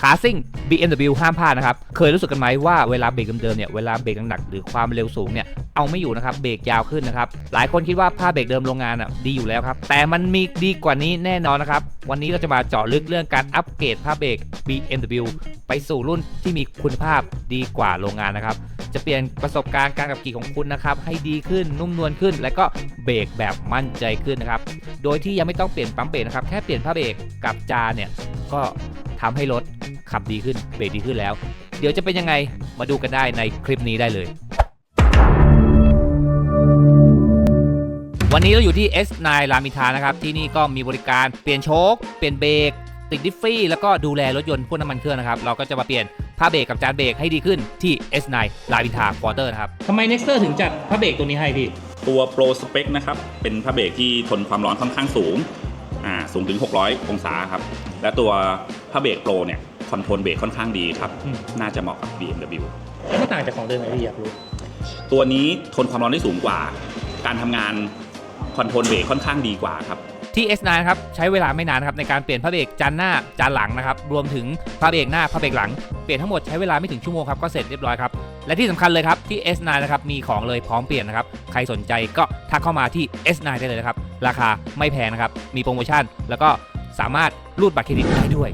ขาซิ่ง BMW ห้ามพลาดนะครับ เคยรู้สึกกันไหมว่าเวลาเบรกเดิมๆเนี่ย เวลาเบรกหนักหรือความเร็วสูงเนี่ย เอาไม่อยู่นะครับ เบรกยาวขึ้นนะครับ หลายคนคิดว่าผ้าเบรกเดิมโรงงานอะดีอยู่แล้วครับ แต่มันมีดีกว่านี้แน่นอนนะครับ วันนี้เราจะมาเจาะลึกเรื่องการอัปเกรดผ้าเบรก BMW ไปสู่รุ่นที่มีคุณภาพดีกว่าโรงงานนะครับ จะเปลี่ยนประสบการณ์การขับขี่ของคุณนะครับให้ดีขึ้นนุ่มนวลขึ้น และก็เบรกแบบมั่นใจขึ้นนะครับ โดยที่ยังไม่ต้องเปลี่ยนปั๊มเบรกนะครับ แค่เปลี่ยนผ้าเบรกกับจานเนี่ยก็ ทำให้รถขับดีขึ้นเบรกดีขึ้นแล้ว เดี๋ยวจะเป็นยังไงมาดูกันได้ในคลิปนี้ได้เลย วันนี้เราอยู่ที่ S9 รามิทานะครับ ที่นี่ก็มีบริการเปลี่ยนโชคเปลี่ยนเบรกติดดิฟฟี่แล้วก็ดูแลรถยนต์พ่นน้ำมันเครื่องนะครับ เราก็จะมาเปลี่ยนผ้าเบรกกับจานเบรกให้ดีขึ้นที่ S9 รามอินทาควอเตอร์นะครับทำไม Nexter ถึงจัดพระเบรกตัวนี้ให้พี่ ตัวโปรสเป c นะครับ เป็นผ้าเบรกที่ทนความร้อนค่อนข้างสูง อ่า สูงถึง 600 องศาครับ และตัว ผ้าเบรกโปรเนี่ยคอนโทรลเบรกค่อนข้างดีครับ อืม น่าจะเหมาะกับ BMW แล้วมันต่างจากของเดิมไหมพี่อยากรู้ตัวนี้ทนความร้อนได้สูงกว่า การทำงานคอนโทรลเบรกค่อนข้างดีกว่าครับ ที่ S9 นะครับใช้เวลาไม่นานนะครับในการเปลี่ยนผ้าเบรกจานหน้าจานหลังนะครับรวมถึงผ้าเบรกหน้าผ้าเบรกหลังเปลี่ยนทั้งหมดใช้เวลาไม่ถึงชั่วโมงครับก็เสร็จเรียบร้อยครับและที่สำคัญเลยครับที่ S9 นะครับมีของเลยพร้อมเปลี่ยนนะครับใครสนใจก็ทักเข้ามาที่ S9 ได้เลยนะครับราคาไม่แพงนะครับมีโปรโมชั่น แล้วก็สามารถรูดบัตรเครดิตได้ด้วย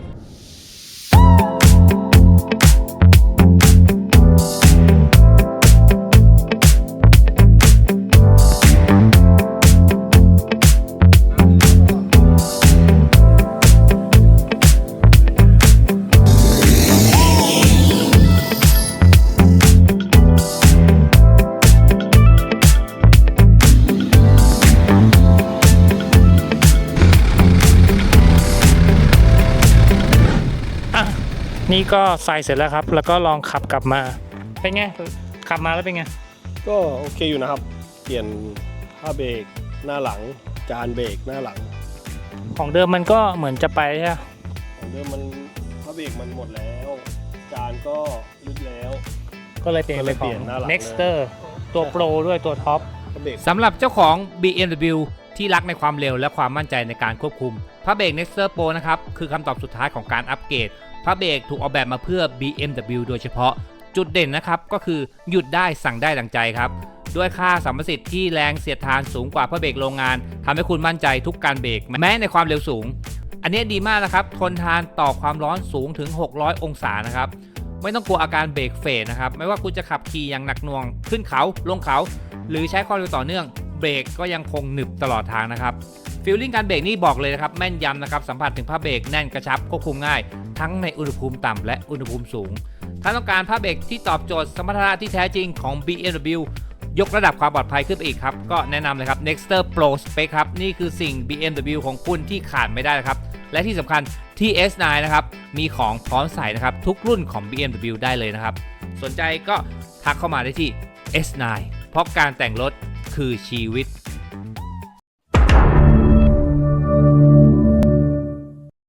นี่ก็ใส่เสร็จแล้วครับ แล้วก็ลองขับกลับมา เป็นไง ขับมาแล้วเป็นไง ก็โอเคอยู่นะครับ เปลี่ยนผ้าเบรกหน้าหลัง จานเบรกหน้าหลัง ของเดิมมันก็เหมือนจะไปใช่ไหมของเดิมมันผ้าเบรกมันหมดแล้ว จานก็ลึกแล้ว ก็เลยเปลี่ยนก็ไปเลยขเปอลี่งยนหน้าหลัง Nexter ตัวโปรด้วยตัวท็อปผ้าเบรกสำหรับเจ้าของ BMW ที่รักในความเร็วและความมั่นใจในการควบคุมพระเบรก Nexter Pro นะครับ คือคำตอบสุดท้ายของการอัปเกรด พระเบรกถูกออกแบบมาเพื่อ BMW โดยเฉพาะ จุดเด่นนะครับก็คือหยุดได้สั่งได้ดังใจครับด้วยค่าสัมประสิทธิ์ที่แรงเสียดทานสูงกว่าพระเบรกโรงงานทำให้คุณมั่นใจทุกการเบรกแม้ในความเร็วสูง อันนี้ดีมากนะครับ ทนทานต่อความร้อนสูงถึง 600 องศานะครับ ไม่ต้องกลัวอาการเบรกเฟดนะครับ ไม่ว่าคุณจะขับขี่อย่างหนักหน่วง ขึ้นเขาลงเขา หรือใช้ความเร็วต่อเนื่อง เบรกก็ยังคงหนึบตลอดทางนะครับฟีลลิ่งการเบรกนี่บอกเลยนะครับแม่นยำนะครับสัมผัสถึงผ้าเบรกแน่นกระชับควบคุมง่าย ทั้งในอุณหภูมิต่ำและอุณหภูมิสูง ถ้าต้องการผ้าเบรกที่ตอบโจทย์สมรรถนะที่แท้จริงของ BMW ยกระดับความปลอดภัยขึ้นไปอีกครับ ก็แนะนำเลยครับ Nexter Pro Spec ครับ นี่คือสิ่ง BMW ของคุณที่ขาดไม่ได้ครับ และที่สำคัญที่ S9 นะครับ มีของพร้อมใส่นะครับ ทุกรุ่นของ BMW ได้เลยนะครับ สนใจก็ทักเข้ามาได้ที่ S9 เพราะการแต่งรถคือชีวิต